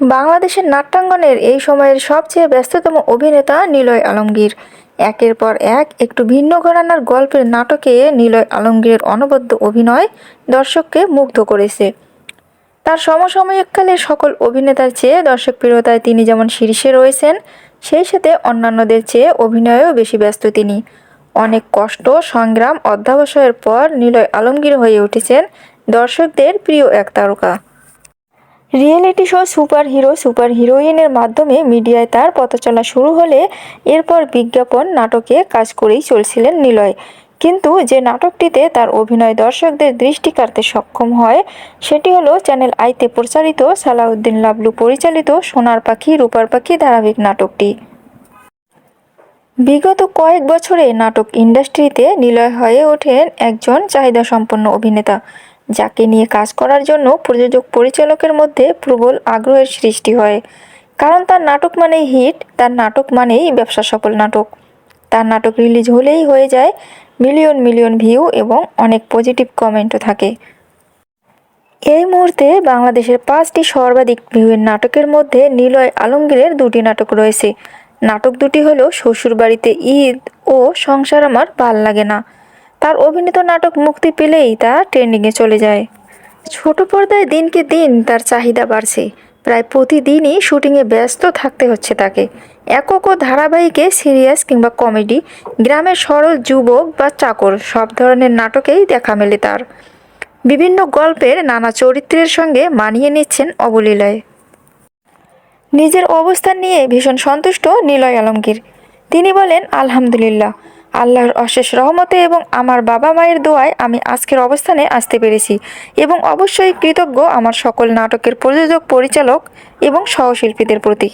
বাংলাদেশের নাট্যাঙ্গনের এই সময়ের সবচেয়ে ব্যস্ততম অভিনেতা নিলয় আলমগীর। একের পর এক একটু ভিন্ন ঘরানার গল্পের নাটকে নিলয় আলমগীরের অনবদ্য অভিনয় দর্শককে মুগ্ধ করেছে। তার সমসাময়িককালের সকল অভিনেতার চেয়ে দর্শকপ্রিয়তায় তিনি যেমন শীর্ষে রয়েছেন, সেই সাথে অন্যান্যদের চেয়ে অভিনয়েও বেশি ব্যস্ত তিনি। অনেক কষ্ট, সংগ্রাম, অধ্যাবসায়ের পর নিলয় আলমগীর হয়ে উঠেছেন দর্শকদের প্রিয় এক তারকা। Reality show super hero super হিরোইনের মাধ্যমে মিডিয়ায় তার পথচলা শুরু হলে এরপর বিজ্ঞাপন, নাটকে কাজ করেই চলছিলেন নিলয়। কিন্তু যে নাটকটিতে তার অভিনয় দর্শকদের দৃষ্টি কাড়তে সক্ষম হয়, সেটি হলো চ্যানেল আইতে প্রচারিত সালাউদ্দিন লাবলু পরিচালিত সোনার পাখি, রূপার পাখি ধারাবাহিক নাটকটি। বিগত কয়েক বছরে নাটক ইন্ডাস্ট্রিতে নিলয় হয়ে ওঠেন একজন চাহিদাসম্পন্ন অভিনেতা। যাকে নিয়ে কাজ করার জন্য প্রযোজক পরিচালকের মধ্যে প্রবল আগ্রহের সৃষ্টি হয়। কারণ তার নাটক মানেই হিট, তার নাটক মানেই ব্যবসা সফল নাটক। তার নাটক রিলিজ হলেই হয়ে যায় মিলিয়ন মিলিয়ন ভিউ এবং অনেক পজিটিভ কমেন্টও থাকে। এই মুহূর্তে বাংলাদেশের পাঁচটি সর্বাধিক ভিউয়ের নাটকের মধ্যে নিলয় আলমগীরের দুটি নাটক রয়েছে। নাটক দুটি হলো শ্বশুরবাড়িতে ঈদ ও সংসার আমার ভালো লাগে না। তার অভিনীত নাটক মুক্তি পেলেই তা ট্রেন্ডিংয়ে চলে যায়। ছোট পর্দায় দিনকে দিন তার চাহিদা বাড়ছে। প্রায় প্রতিদিনই শুটিংয়ে ব্যস্ত থাকতে হচ্ছে তাকে। একক ও ধারাবাহিকে সিরিয়াস কিংবা কমেডি, গ্রামের সরল যুবক বা চাকর, সব ধরনের নাটকেই দেখা মেলে তার। বিভিন্ন গল্পের নানা চরিত্রের সঙ্গে মানিয়ে নিচ্ছেন অবলীলায়। নিজের অবস্থান নিয়ে ভীষণ সন্তুষ্ট নিলয় আলমগীর। তিনি বলেন, আলহামদুলিল্লাহ আল্লাহর অশেষ রহমতে এবং আমার বাবা মায়ের দোয়ায় আমি আজকের অবস্থানে আসতে পেরেছি এবং অবশ্যই কৃতজ্ঞ আমার সকল নাটকের প্রযোজক, পরিচালক এবং সহশিল্পীদের প্রতি।